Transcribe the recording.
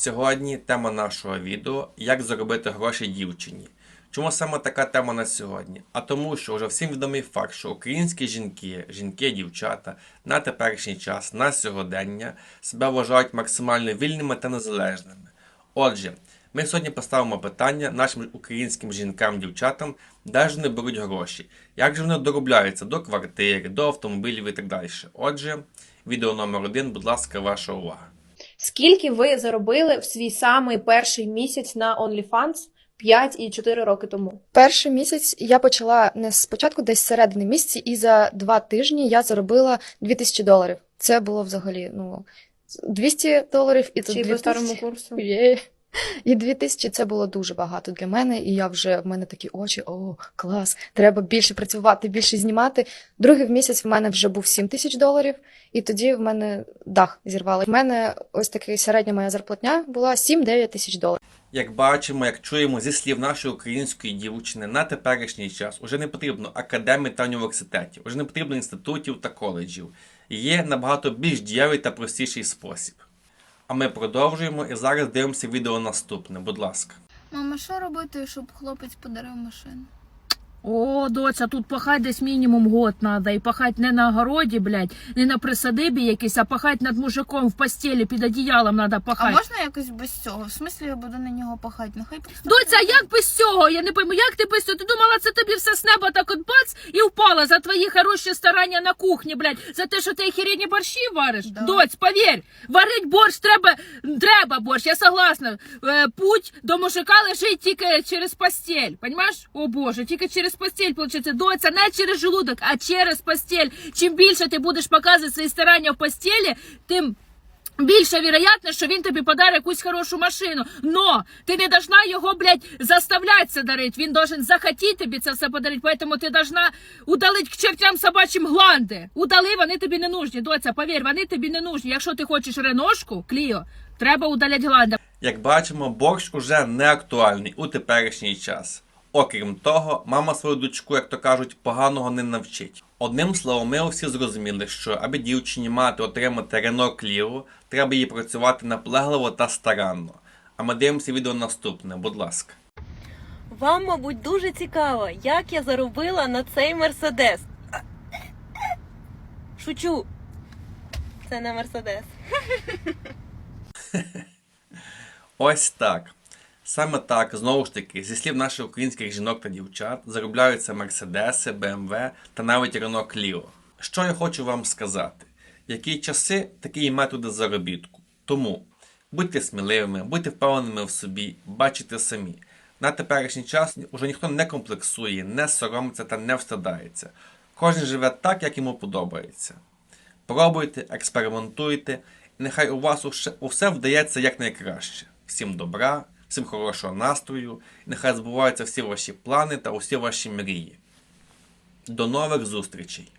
Сьогодні тема нашого відео як заробити гроші дівчині. Чому саме така тема на сьогодні? А тому, що вже всім відомий факт, що українські жінки, жінки, дівчата на теперішній час, на сьогодення себе вважають максимально вільними та незалежними. Отже, ми сьогодні поставимо питання нашим українським жінкам, дівчатам, де ж вони беруть гроші, як же вони доробляються до квартири, до автомобілів і так далі. Отже, відео номер один, будь ласка, ваша увага. Скільки ви заробили в свій самий перший місяць на OnlyFans 5 і 4 роки тому? Перший місяць я почала не спочатку, десь середини місяці, і за два тижні я заробила 2000 доларів. Це було взагалі ну 200 доларів і тут Чи по старому курсу? Є. І 2000 це було дуже багато для мене, і я вже в мене такі очі, о, клас, треба більше працювати, більше знімати. Другий місяць в мене вже був 7 тисяч доларів, і тоді в мене дах зірвали. В мене ось такий середня моя зарплатня була 7-9 тисяч доларів. Як бачимо, як чуємо зі слів нашої української дівчини, на теперішній час уже не потрібно академій та університетів, уже не потрібно інститутів та коледжів. Є набагато більш дієвий та простіший спосіб. А ми продовжуємо і зараз дивимося відео наступне, будь ласка. Мама, що робити, щоб хлопець подарив машину? О, доця, тут пахать десь мінімум год надо. І пахать не на городі, блядь, не на присадибі якійсь, а пахать над мужиком в постелі під одіялом надо А пахать. можна якось без цього? В смислі я буду на нього пахати? Нехай просто. Доця, а як без цього? Я не пойму, як ти без цього? Ти думала, це тобі все з неба так от бац і впала за твої хороші старання на кухні, блядь, за те, що ти охеренні борщі вариш? Да. Доць, повір, варить борщ треба, треба борщ, я согласна. Е, путь до мужика лежить тільки через постель, понимаєш? О боже, тільки через постель, получиться. Доця, не через желудок, а через постель. Чим більше ти будеш показувати свої старання в постелі, тим Більше вірогятно, що він тобі подарить якусь хорошу машину. Но ти не должна його, блядь, заставляти це дарити. Він должен захотіти тобі це все подарити. Поэтому ти должна удалити к чертям собачим гланди. Удали, вони тобі не нужні. Доця, повір, вони тобі не нужні. Якщо ти хочеш реношку, Кліо, треба удаляти гланди. Як бачимо, борщ уже не актуальний у теперішній час. Окрім того, мама свою дочку, як то кажуть, поганого не навчить. Одним словом, ми всі зрозуміли, що аби дівчині мати отримати Рено Кліо, треба їй працювати наполегливо та старанно. А ми дивимося відео наступне, будь ласка. Вам, мабуть, дуже цікаво, як я заробила на цей мерседес. Шучу. Це не мерседес. Ось так. Саме так, знову ж таки, зі слів наших українських жінок та дівчат, заробляються Мерседеси, БМВ та навіть Рено Кліо. Що я хочу вам сказати? Які часи такі і методи заробітку. Тому будьте сміливими, будьте впевненими в собі, бачите самі. На теперішній час уже ніхто не комплексує, не соромиться та не встидається. Кожен живе так, як йому подобається. Пробуйте, експериментуйте, і нехай у вас усе вдається якнайкраще. Всім добра, всім хорошого настрою, нехай збуваються всі ваші плани та усі ваші мрії. До нових зустрічей!